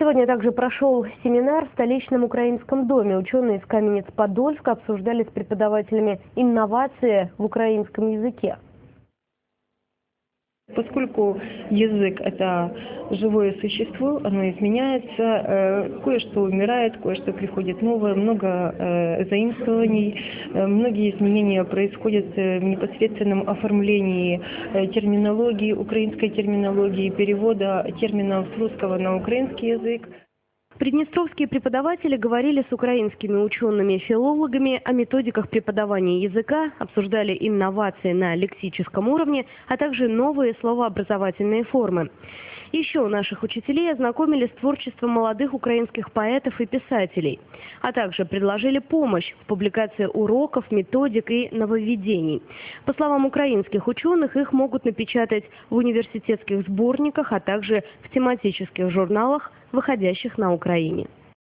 Сегодня также прошел семинар в столичном украинском доме. Ученые из Каменец-Подольска обсуждали с преподавателями инновации в украинском языке. Поскольку язык – это живое существо, оно изменяется, э, кое-что умирает, кое-что приходит новое, много э, заимствований, э, многие изменения происходят в непосредственном оформлении терминологии, украинской терминологии, перевода терминов с русского на украинский язык. Приднестровские преподаватели говорили с украинскими учеными-филологами о методиках преподавания языка, обсуждали инновации на лексическом уровне, а также новые словообразовательные формы. Еще наших учителей ознакомили с творчеством молодых украинских поэтов и писателей, а также предложили помощь в публикации уроков, методик и нововведений. По словам украинских ученых, их могут напечатать в университетских сборниках, а также в тематических журналах, выходящих на Украине.